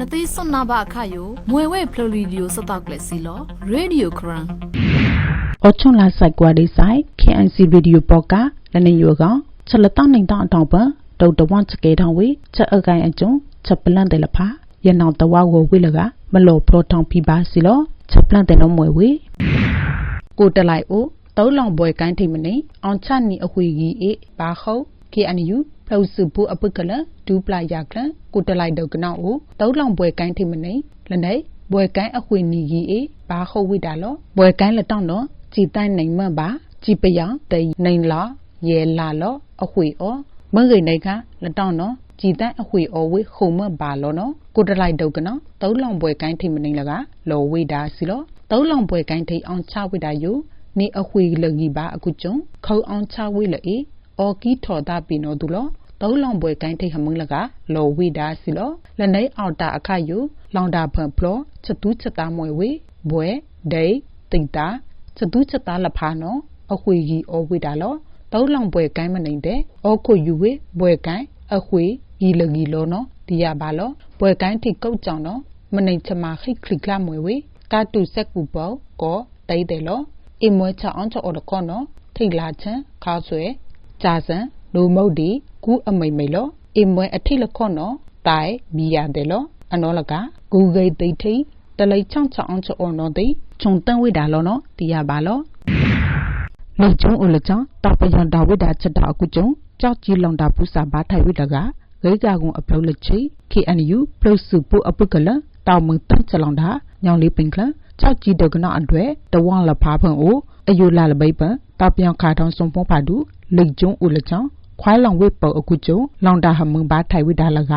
နသိစွန်နာဘအခါယိုမွေဝဲဖလိုလီဒီယိုစတောက်လက်စီလောရေဒီယိုခရန်အော်ချွန်လာဆိုင်ကွာဒီဆိုင် KNC Radio ပေါ်ကလနေယောကချက်လက်တောင်းနိုင်တောင်းအတောင်ပဒေါက်တဝန်ချကေထောင်းဝေချက်အကိုင်အကျုံချက်ပလန့်တယ်လဖာရနောင်တဝါကိုဝေလကမလောပရိုထောင်းပြပါစီလောချက်ပလန့်တယ်နော်မွေဝေကိုတလိုက်အိုတောလောင်ပွဲကိုင်းထိမနေအောင်ချနီအခွေကြီးအေဘာခုတ် KNU ဖလို့စုဘူးအပုတ်ကလဒူပလာရကလကိုတလိုက်တော့ကနောက်အိုတောလောင်ပွဲကိုင်းထိမနေလနေဘွယ်ကိုင်းအခွေနီကြီးအေဘာခုတ်ဝိတာလောဘွယ်ကိုင်းလက်တောင်းတော့ကြည်တိုင်းနိုင်မပါကြည်ပယတိနိုင်လာရဲလာလောအခွေဩမငိနေကလက်တောင်းတော့ကြည်တိုင်းအခွေဩဝေခုံမပါလောနော်ကိုတလိုက်တော့ကနော်တောလောင်ပွဲကိုင်းထိမနေလကလောဝိတာစီလောတောလောင်ပွဲကိုင်းထိအောင်ချဝိတာယိုနေအခွေလကြီးပါအခုကျုံခေါအောင်ချဝိလေအေအော်ကီထော်တာပီနိုဒူလော တောလောင်ပွဲကိုင်းထိဟမုံလကလောဝိတာစီလောလနေအောင်တာအခါယိုလောင်တာဖန်ဖလောချက်တူးချက်သားမွေဝေဘွဲဒိတိတာချက်တူးချက်သားလဖာနော်အခွေကြီးအောဝိတာလောတောလောင်ပွဲကိုင်းမနေတဲ့အောခုယူဝေဘွဲကိုင်းအခွေကြီးလကြီးလောနော်ဒီရပါလောဘွဲကိုင်းထိကုတ်ကြောင်နော်မနေချမခိခလိကလာမွေဝေကာတူဆက်ကူပေါကောတိတ်တယ်လောအမွေချအောင်ချော်တကောနော်ထိတ်လာချန်ခါဆွဲကြာစံ လူမုတ်ဒီကူအမိမ့်မိလောအမွေအထိတ်လခော့နော်တိုင်မီရတယ်လောအနောလကဂူဂိတ်သိထိတလိချောင်းချောင်းချော်နော်သိခြုံတန်းဝိတာလောနော်တီးရပါလောလူကျုံဦးလချောင်းတောက်ပယံတာဝိတာချက်တာအခုကျုံကြောက်ကြီးလုံတာပူစာဘာထိုင်ဝိတကဂိကကုံအပလုလက်ချီ KNU ပလုစုပူအပုကလတောက်မတန်းချလောင်တာညောင်လေးပင်ကလကြောက်ကြီးဒကနာအတွေ့တဝလဖားဖန်အိုအယူလာလပိပတောက်ပြောင်ခါထောင်းစုံဖုံးဖာဒူလိကျုံဦးလချောင်း ခွိုင်းလောင်ဝိပအခုကျုံလောင်တာဟမုံဘာထိုင်ဝိတာလက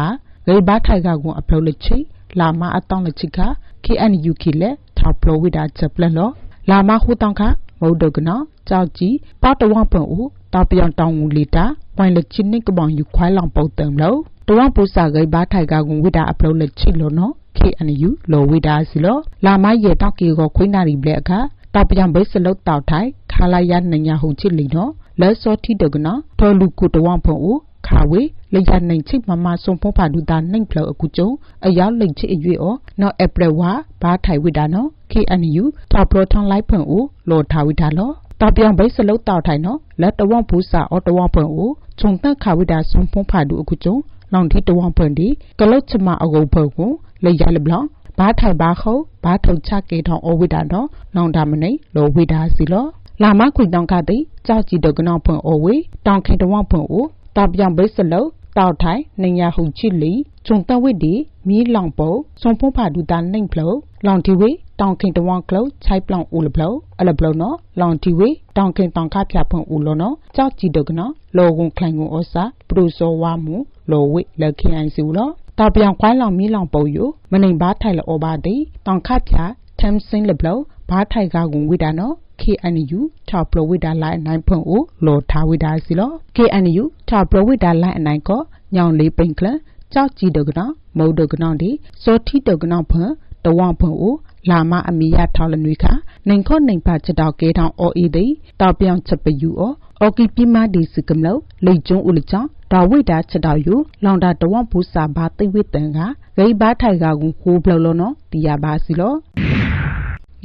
ဂိဘာထိုင်ကကုံအပလုလက်ချီလာမအတောင်းလက်ချီက KNU ခိလေထောက်ပလိုဝိတာချက်ပလလောလာမဟူတောင်းခမုတ်ဒကနာကြောက်ကြီးပတ်တဝပန်ဦးတောက်ပြောင်တောင်းဦးလီတာပွိုင်လက်ချင်းနိကပောင်ယူခွိုင်းလောင်ပုတ်တံလို့တဝပူစာဂိဘာထိုင်ကကုံဝိတာအပလုလက်ချီလို့နော် KNU လောဝိဒါစီလောလာမရဲ့တောက်ကီကိုခွိနာရီဘလက်အခါတောက်ပြန်ဘိစလုတ်တောက်ထိုင်ခါလာရနညာဟုချစ်လီနော် လဲစောတိတကနာထောလူကုတဝံဖုံဦးခါဝေလေရနိုင်ချိမမဆုံဖုံးဖာဒူတာနိုင်ဖလောအခုကျုံအရောက်လိတ်ချစ်အရွေဩနော်ဧပြီဝါဘာထိုင်ဝိဒါနော် KNU ထောက်ပလိုထောင်းလိုက်ဖုံဦးလောထားဝိဒါလောတောက်ပြန်ဘိစလုတ်တောက်ထိုင်နော်လက်တဝံဘူးစာအော်တဝံဖုံဦးခြုံတက်ခါဝိဒါဆုံဖုံးဖာဒူအခုကျုံလောင်တီတဝံဖုံဒီကလုတ်ချမအကုံဖုံကိုလေရလဘလော ဘာထိုင်ဘာခုဘာထုတ်ချကေထောင်းအဝိဒါတော့နောင်တာမနေလောဝိဒါစီလောလာမခွေတောင်ကတိကြောက်ကြည့်တော့ကနောင်ဖွင့်အဝေတောင်ခင်တဝဖွင့်အိုတောက်ပြောင်ဘိစလောတောက်ထိုင်နေညာဟုချစ်လီဂျုံတဝိဒီမီလောင်ပုံစုံဖုံးဖာဒူတာနိုင်ဖလို့လောင်တီဝေတောင်ခင်တဝကလောက်ချိုက်ပလောင်ဦးလဖလို့အလဖလို့နော်လောင်တီဝေတောင်ခင်တောင်ခဖျားဖွင့်ဦးလို့နော်ကြောက်ကြည့်တော့ကနောလောကုန်ခလိုင်ကုန်ဩစာပရူစောဝါမူလောဝိလက်ခင်အိုင်စီလို့ တာပြောင်ခွိုင်းလောင်မီလောင်ပုံယူမနိုင်ဘာထိုင်လောဘာတိတောင်ခတ်ဖြာတမ်စင်းလဘလောဘာထိုင်ကကုံဝိဒါနော် KNU ထောက်ပလဝိဒါလိုက်အနိုင်ဖွင့်ဦးလောထားဝိဒါစီလော KNU ထောက်ပလဝိဒါလိုက်အနိုင်ကောညောင်လေးပိန်ကလကြောက်ကြည့်ဒကနာမုတ်ဒကနာဒီစောထီဒကနာဖွင့်တဝဖွင့်ဦးလာမအမီရထောက်လနွေခနိုင်ခောနိုင်ပါချက်တော့ကေထောင်အော်အီဒီတောက်ပြောင်ချက်ပယူအောအော်ကီပြမဒီစကမလို့လေကျုံဦးလချောင်း ဒါဝိတာချက်တော့ယူလောင်တာတဝဘူးစာဘာသိဝိတန်ကဂိဘာထိုင်ကကူခိုးဘလော်လောနော်တီရပါစီလော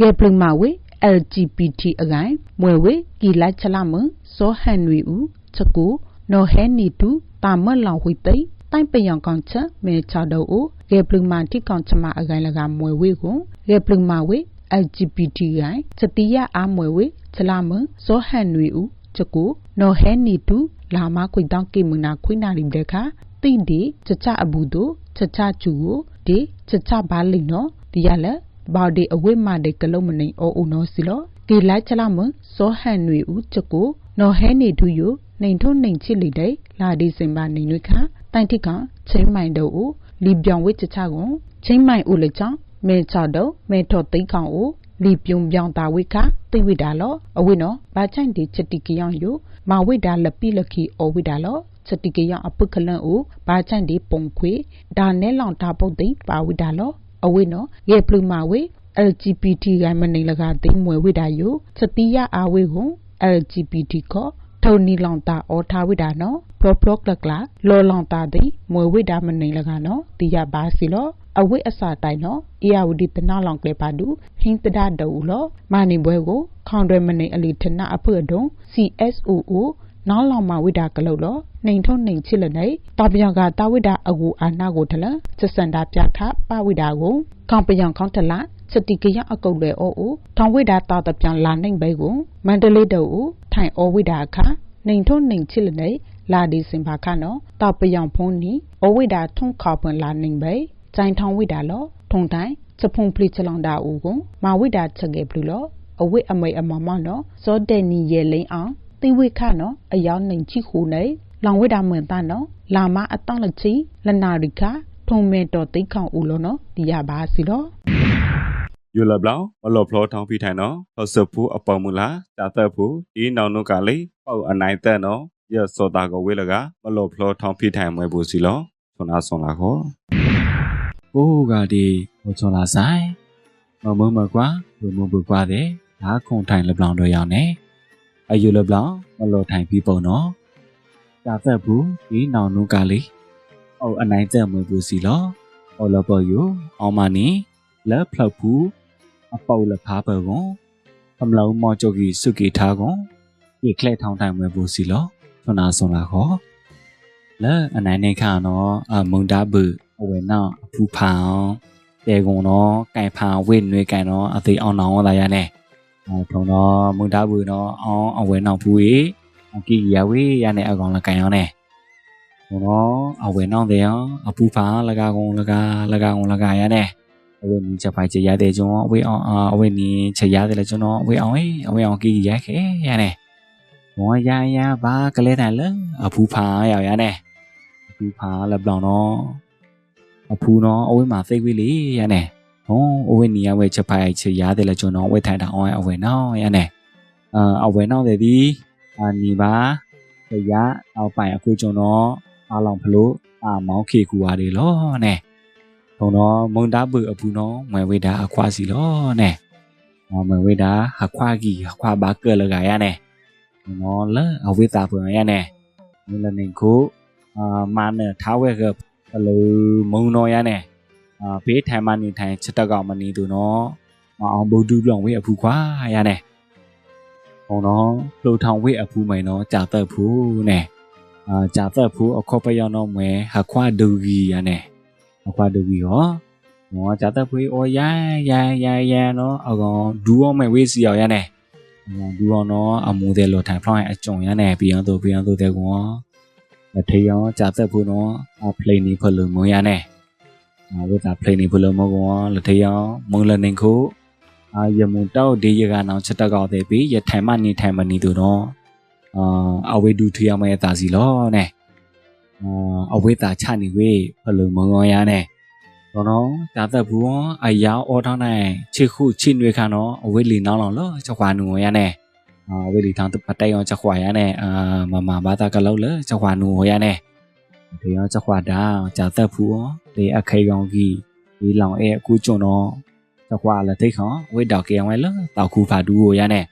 ရေပလမဝေ LGBT အကိုင်မွေဝေကီလိုက်ချလာမစောဟန်နွေဦးချက်ကိုနော်ဟဲနီတူတာမလောင်ဝိသိတိုင်ပယံကောင်ချက်မဲချတော့ဦးရေပလမတိကောင်ချမအကိုင်လကမွေဝေကိုရေပလမဝေ LGBT ဂိုင်ချက်တီရအားမွေဝေချလာမစောဟန်နွေဦး ချက်ကိုနော်ဟဲနီတူလာမခွိတောင်းကိမနာခွိနာရိတဲ့ခါတိဒီချက်ချအဘူးတို့ချက်ချချူကိုဒီချက်ချဘာလိနော်ဒီရလက်ဘော်ဒီအဝိမတဲ့ကလုံးမနေအိုအိုနော်စီလောဒီလိုက်ချလာမစောဟန်နွေဦးချက်ကိုနော်ဟဲနေတူယနေထုံနေချစ်လိတဲ့လာဒီစင်ပါနေနွေခါတိုင်တိကချင်းမိုင်တို့ဦးလီပြောင်ဝိချက်ချကွန်ချင်းမိုင်ဦးလေချောင်းမဲချတော့မဲထော်သိခေါင်ဦး လီပြုံပြောင်တာဝိခသိဝိတာလောအဝိနော်ဘာချိုင်ဒီချက်တိကယောင်ယမဝိတာလပိလခိအဝိတာလောချက်တိကယောင်အပုခလန်ဦးဘာချိုင်ဒီပုံခွေဒါနဲလောင်တာပုတ်သိပါဝိတာလောအဝိနော်ရေပလူမာဝေ LGBT ကမနေလကသိမွေဝိတာယစတိယအာဝေဟု LGBT ခောထုံနီလောင်တာအောထားဝိတာနော်ပရပလကလကလာလောလောင်တာသည်မွေဝိတာမနေလကနော်တိယပါစီလော အဝိအစာတိုင်နော်အေယာဝတီတနာလောင်ကလေပါတူဟင်းတဒဒူလောမာနေပွဲကိုခေါင်တွဲမနေအလီထနာအဖွဒုံ CSOO နောက်လောင်မဝိဒါကလုတ်လောနှိမ်ထုံနှိမ်ချစ်လနေတပယံကတာဝိဒါအကူအာနာကိုထလစစန္ဒပြထပဝိဒါကိုခေါင်ပယံခေါင်ထလာစတိကရအကုတ်လေအိုအိုထောင်ဝိဒါတာတပြန်လာနှိမ်ဘဲကိုမန္တလေးတူထိုင်ဩဝိဒါအခါနှိမ်ထုံနှိမ်ချစ်လနေလာဒီစင်ပါခနော်တပယံဖုန်နီဩဝိဒါထုံခါပွန်လာနှိမ်ဘဲ ကြိုင်ထောင်ဝိဒါလောထုံတိုင်းစဖုန်ပလီချလောင်တာဦးကိုမာဝိဒါချက်ကေဘလူလောအဝိအမိတ်အမမနော်ဇောတဲ့နီရဲ့လိန်အောင်တိဝိခနော်အယောင်းနိုင်ချိခုနေလောင်ဝိဒါမွန်တနော်လာမအတောင့်လက်ချီလနာရိခထုံမဲတော်တိခေါင်ဦးလောနော်ဒီရပါစီတော့ယူလဘလောင်မလော်ဖလောထောင်းဖိထိုင်နော်ဟောဆဖူအပေါ်မူလာတာသက်ဖူဒီနောင်နုကလေးပေါအနိုင်တဲ့နော်ရစောတာကိုဝေးလကမလော်ဖလောထောင်းဖိထိုင်မွဲဘူးစီလောဆွနာဆွန်လာခေါ် ကိုကဒီဟိုချောလာဆိုင်မမမကွာဘုံမဘကွာတဲ့ဒါခုံထိုင်လပလောင်တော့ရောက်နေအယူလပလောင်မလို့ထိုင်ပြီးပုံတော့တာသက်ဘူးဒီနောင်နုကလေးအော်အနိုင်သက်မွေးဘူးစီလောအော်လပေါ်ယူအောင်မနီလက်ဖလောက်ဘူးအပေါလဖားပကွန်အမလုံးမော်ချိုကီစုကီထားကွန်ဒီကလက်ထောင်းထိုင်မွေးဘူးစီလောဆွနာဆွန်လာခေါ်လဲအနိုင်နေခါနော်အမုန်တာဘူး အဝဲနောက်အဖူဖောင်တဲကုံတော့ကင်ဖောင်ဝိနွေကင်တော့အသေးအောင်နောင်လာရနေအဲထုံတော့မုန်တာဘူးနော်အောင်အဝဲနောက်ဖူကြီးအကီရဝေးရနေအကောင်လကင်ရောနေထုံတော့အဝဲနောက်တဲ့ရောအဖူဖောင်လကကုံလကလကကုံလကရနေအဝဲနီချက်ပိုက်ချရတဲ့ကျွန်တော်အဝဲအောင်အဝဲနီချက်ရတယ်လေကျွန်တော်အဝဲအောင်ဟေးအဝဲအောင်ကီရခဲရနေဘောရရဘာကလေးတိုင်လအဖူဖောင်ရောက်ရနေအဖူဖောင်လပလောင်တော့ အဖူနော်အဝဲမှာသိပြီလေရနေဟောအဝဲနီရဝဲချက်ဖိုင်ချရတယ်လေကျွန်တော်ဝဲထိုင်တာအောင်အဝဲနော်ရနေအာအဝဲနော်တဲ့ဒီအာနီပါရရအောက်ပိုင်အခုကျွန်တော်အားလောင်ဖလို့အာမောင်းခေကူပါလေလောနေဘုံတော့မုံတာပူအဖူနော်မွေဝေတာအခွာစီလောနေမမွေဝေတာအခွာကြီးအခွာဘာကလကရနေနော်လဲအဝဲတာပွန်ရနေမလနေကိုအာမနထားဝဲက ဟယ်လိုမုံတော်ရနဲ့အာဘေးထိုင်မနေထိုင်ချက်တက်ကောင်မနေသူနော်မအောင်ဗုဒ္ဓလောင်ဝေးအဖူခွာရနဲ့ဟောနော်လှူထောင်ဝေးအဖူမိုင်နော်ကြာသက်ဖူနဲ့အာကြာသက်ဖူအခေါ်ပယောင်းတော့မဲဟခွာဒူကြီးရနဲ့ဟခွာဒူကြီးဟောမောကြာသက်ဖူအော်ရရရရနော်အကောင်ဒူအောင်မဲဝေးစီအောင်ရနဲ့ဒူအောင်နော်အမူတဲ့လောထိုင်ဖောင်းအကြုံရနဲ့ပြီးအောင်တို့ပြီးအောင်တို့တဲ့ကွာမ ထေယောကြာသက်ဖို့နော်အပလိန်နေဖလို့မွန်ရနဲ့အဝိတာပလိန်နေဖလို့မကောလထေယောမုံလနေခုအာယမုန်တောက်ဒီရကနောင်ချက်တက်ကောက်တဲ့ပြီးရထိုင်မနေထိုင်မနေသူတော့အာအဝိဒုထရမဲတာစီလောနဲ့အာအဝိတာချနေဝေးဖလို့မကောရနဲ့တော့နော်ကြာသက်ဘူးအယောအောထောင်းနိုင်ချစ်ခုချစ်နွေခါနော်အဝိလီနောင်းလောင်လောချက်ခွာနူရနဲ့ à về đi thằng tập tay cho khỏe này à mà mà ba ta cả lâu lỡ cho khỏe nụ ya này thì nó cho khỏe đã trả tập phú để à khay gong gì đi lòng e cú cho nó cho khỏe là thấy khó với đào kia ngoài lỡ tao khu phá đu ya này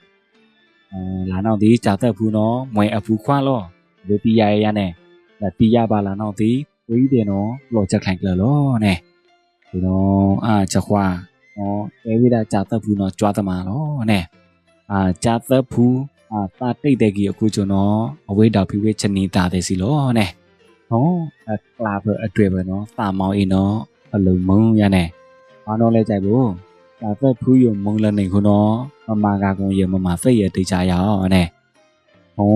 à là nó tí trả tập phú nó ngoài à phú khoa lo để pi ya ya này là pi ya ba là nó tí quý để nó lo chắc hành là lo này thì nó à cho khỏe nó cái vì đã trả tập phú nó cho tao mà lo này အာဂျာသက်ဖူအာတာတိတ်တဲ့ကြီးအခုကျွန်တော်အဝေးတောက်ဖိဝေးချနေတာတဲ့စီလောနဲ့ဟောကလာဘအတွေ့ပဲနော်တာမောင်းအင်းနော်အလုံးမုံရနဲ့ဘာတော့လဲကြိုက်ဘူးဂျာသက်ဖူယုံမုံလည်းနေခုနော်မမကကုံရမမစိတ်ရတိတ်ချရအောင်နဲ့ဟော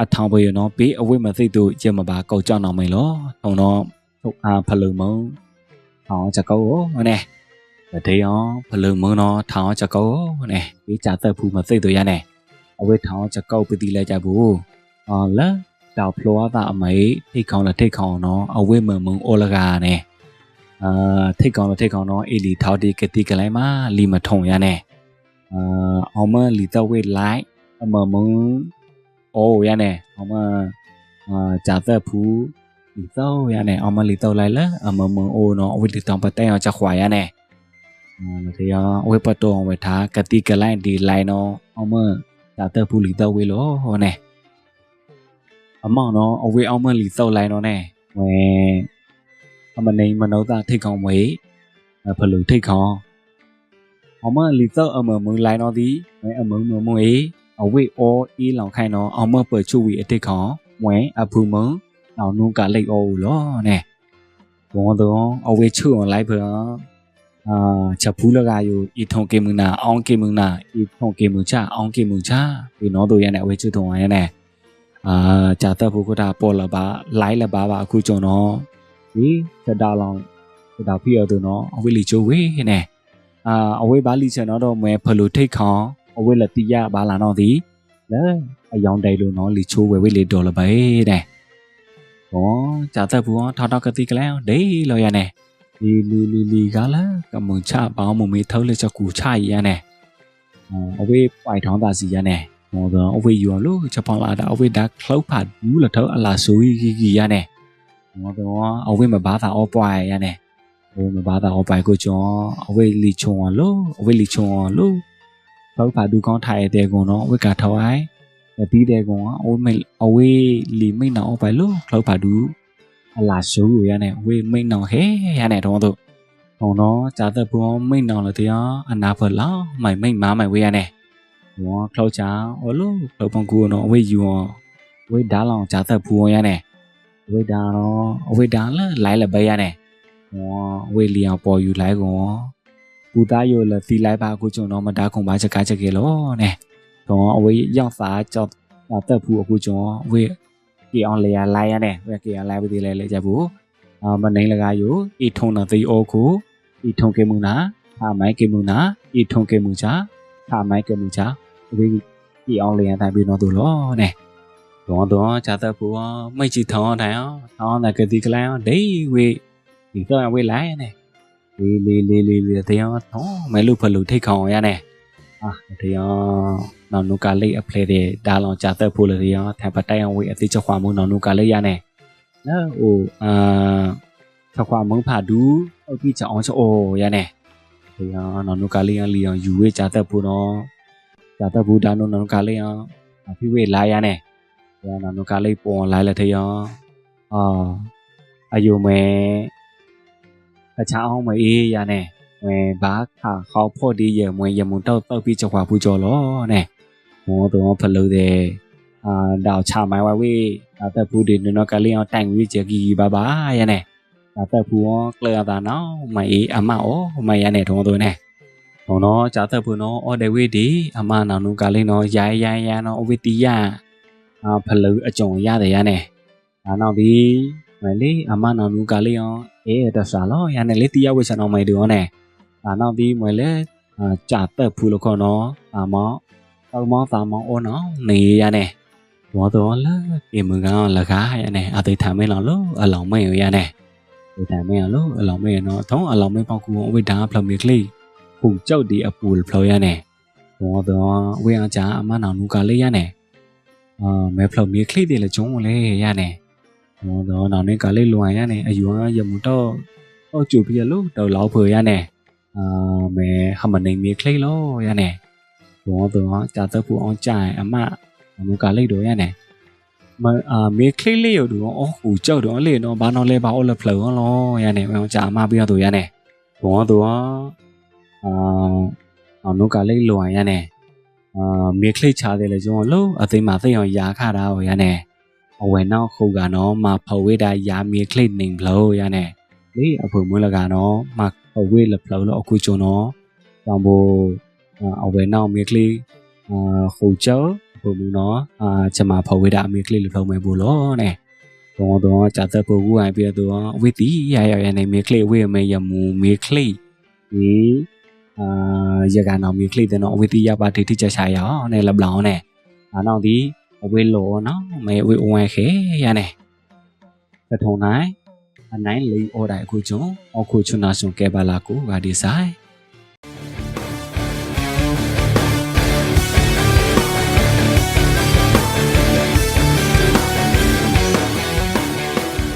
အထောင်ပွေရနော်ဘေးအဝိမသိတို့ရမပါကောက်ကြောက်အောင်မေလောထုံတော့ထုတ်အားဖလုံမုံဟောချက်ကောနဲ့ တေယောဖလုံမုံတော့ထောင်ချက်ကောနဲ့ဘေးကြသက်ဖူမသိတို့ရနဲ့အဝိထောင်ချက်ကောပတိလဲကြဘူးအော်လာတောက်ဖလောတာအမေထိတ်ခေါင်လက်ထိတ်ခေါင်တော့အဝိမမုံအောလကာနဲ့အာထိတ်ခေါင်လက်ထိတ်ခေါင်တော့အေလီထောက်ဒီကတိကလိုက်မှာလီမထုံရနဲ့အာအောင်မလီတော့ဝိလိုက်အမမုံအိုးရနဲ့အောင်မအာကြသက်ဖူလီတော့ရနဲ့အောင်မလီတော့လိုက်လားအမမုံအိုးနော်အဝိလီတောင်ပတ်တဲ့အောင်ချက်ခွာရနဲ့ မတရားဝေပတ်တော်ဝေထားကတိကလိုက်ဒီလိုက်နော်အောင်မဒါတပူလီတော့ဝေလို့ဟောနေအမောင်နော်အဝေအောင်မလီတော့လိုက်နော်နဲ့ဝဲအမနေမနောတာထိတ်ကောင်းဝေဖလူထိတ်ခေါအောင်မလီတော့အမမလိုင်းတော့ဒီမဲအမမမွေအဝိအောအေးလောင်ခိုင်တော့အောင်မပချူဝီအတိတ်ခေါဝဲအဖူမနောင်နုကလိတ်အောလောနဲ့ဘောတော့အဝိချူလိုက်ဖေအာချက်ဖူးလကယူ ဤထုံကေမနာအောင်ကေမနာဤထုံကေမချအောင်ကေမချဒီနော်တို့ရနေအဝိချူထုံရနေအာဂျာတပ်ဖို့ကတာပေါ်လာပါလိုက်လာပါပါအခုကျွန်တော်ဒီစတာလောင်စတာဖိရတို့နော်အဝိလီချိုဝေးနဲ့အာအဝိပါလီချန်တော့မဲဖလူထိတ်ခေါအဝိလက်တီရပါလာတော့ဒီလဲအယောင်တိုင်လို့နော်လီချိုဝဲဝေးလေဒေါ်လာပဲတဲ့ဟောဂျာတပ်ဘူးထောက်တော့ကတိကလဲဒေးလောရနေ လီလီလီလီကလာကမွန်ချပေါင်းမမေထောက်လက်ချက်ကူချရရနေအဝိပိုင်ထောင်းတာစီရနေဟောတော့အဝိယူလို့ချက်ပေါလာတာအဝိဒါခလောက်ဖတ်ဘူးလထောက်အလာဆိုကြီးကြီးရနေဟောတော့အဝိမဘာသာအောပွားရနေဟိုမဘာသာအောပိုင်ကိုကျော်အဝိလီချုံလို့အဝိလီချုံလို့လောက်ဖတ်ဒူကောင်းထိုင်တဲ့ကုံတော့အဝိကထောက်အိုင်ပြီးတဲ့ကုံကအဝိမိအဝိလီမိတ်နော်ပိုင်လို့လောက်ဖတ်ဒူ အလာဆိုးရနေအဝိမိတ်နော်ဟဲရနေတော့တို့ဟောတော့ဂျာသက်ဘောမိတ်နော်လို့တရားအနာဖလာမိုင်မိတ်မားမိုင်ဝေးရနေဟောခလောက်ချာဟောလို့လောက်ပန်ကူနော်အဝိယူအဝိဒါလောင်ဂျာသက်ဘူးရနေအဝိဒါတော့အဝိဒါလဲလိုက်လပဲရနေဟောအဝိလီအောင်ပေါ်ယူလိုက်ကောပူသားရိုလသီလိုက်ပါကိုကျွန်တော်မတားခုံပါချက်ကားချက်ကေလောနဲ့တော့အဝေးရောက်စားကြောက်တက်ဘူးအခုကျွန်တော်အဝေး ကေအောင်လေရလိုက်ရနဲ့ဝေကေအောင်လိုက်ပြီးလေလေကြဘူးအာမနိုင်လကားယူအထုံနာသိအိုခုအထုံကေမူနာဟာမိုင်ကေမူနာအထုံကေမူချာဟာမိုင်ကေမူချာအဝေးကေအောင်လေရတိုင်းပြီးတော့သူလောနဲ့တော့တော့ဂျာတက်ဘူးမိတ်ချီထောင်းတိုင်းအောင်ထောင်းတဲ့ကတိကလိုင်းအောင်ဒိဝေးဒီတော့ဝေးလိုက်ရနဲ့လေးလေးလေးလေးလေးတရားတော့မဲလို့ဖလို့ထိတ်ခေါင်ရနေ အာတရားနောက်နုကလေးအဖလေတဲ့ဒါလောင်ကြတဲ့ဖို့လေတရားထပ်ပတိုင်အောင်ဝေးအတိချက်ခွာမှုနောက်နုကလေးရနေနော်ဟိုအာချက်ခွာမှုဖာဒူအကိချအောင်ချောရနေတရားနောက်နုကလေးရလီအောင်ယူဝေးကြတဲ့ဖို့တော့ကြတဲ့ဖို့ဒါနောက်နုကလေးအောင်အဖိဝေးလာရနေတရားနောက်နုကလေးပေါ်လာလေတရားအာအယုံမဲအချောင်းမအေးရနဲ့ ဝဲဘာခါခေါဖို့ဒီရမွေရမုန်တော့တော့ပြီးကြောက်ပူကြော်လောနဲ့မောတော့ဖလို့တဲ့အာတောက်ချမိုင်ဝဝေးဒါတက်ဘူးဒီနော်ကလေးအောင်တိုင်ဝေးကြကြီးပါပါရနဲ့ဒါတက်ဘူးရောကလျာတာနော်မအေးအမအောမရနဲ့တော့တော့နဲ့ဟောနော်ဂျာတက်ဘူးနော်အော်ဒေဝေးဒီအမနောင်နုကလေးနော်ရိုင်းရိုင်းရနော်အဝေးတီရအာဖလို့အကြုံရတယ်ရနဲ့ဒါနောက်ဒီမလေးအမနောင်နုကလေးရော เอตสาลอยาเนเลติยะเวช ဒါနောက်ဒီမွေလဲကြာတက်ဖူလခနောတာမောတောက်မောတာမောအောနောနေရနေဘောတော်လာကေမကောင်လကားရနေအသေးထမင်းလောလို့အလောင်မဲရနေဒီထမင်းလောအလောင်မဲနော်ထုံးအလောင်မဲပေါကူအဝိဒါဖလမီကလေးဟူကြောက်ဒီအပူဖလောရနေဘောတော်ဝေအားချာအမနောင်နူကလေးရနေအာမဲဖလမီကလေးတယ်လေကျုံလေရနေဘောတော်နောင်နေကလေးလွန်ရနေအယူအားရမှုတော့တော့ကျူပြလို့တော့လောက်ဖွေရနေ အာမဲဟမနေမီကလေးလို့ရနေဘောတော့ကြာတော့ပူအောင်ကြာအမအမကလေးတော့ရနေမအာမေကလေးလေးရတော့အော်ဟူကြောက်တော့လေနော်ဘာနော်လဲဘာအော်လဖလောလောရနေမအောင်ကြာအမပြတော့ရနေဘောတော့အာအနုကလေးလွန်ရနေအာမေကလေးချားတယ်လေကျွန်တော်လို့အသိမှသိအောင်ရာခတာဟောရနေအဝယ်နောက်ခုကနော်မဖဝေးတာယာမီကလစ်နေဘလို့ရနေလေအဖွမွေးလကနော်မဖ ဝေးလဖလို့လို့အခုကျုံနော်တောင်ဖို့အဝယ်နောက်မီကလစ်အာခုချောအဖွမူနော်အာချမဖဝေးတာမီကလစ်လဖလို့မယ်ဘူးလို့နဲ့တော့တော့ကြာတဲ့ပူဝိုင်းပြတော့ဝိတီရရရနေမီကလစ်ဝေးမေယမူမီကလစ်ဒီအာရကနော်မီကလစ်တဲ့နော်ဝိတီရပါဒိတိချရှာရအောင်နဲ့လဘလောင်းနဲ့ဒါနောက်ဒီအဝေးလောနော်မဲဝေးဝဲခဲရနေတထုံနိုင် အနိုင်လေးအော်တိုင်အခုကျုံအခုချွနာရှင်ကဲပါလာကိုဂါဒီဆိုင်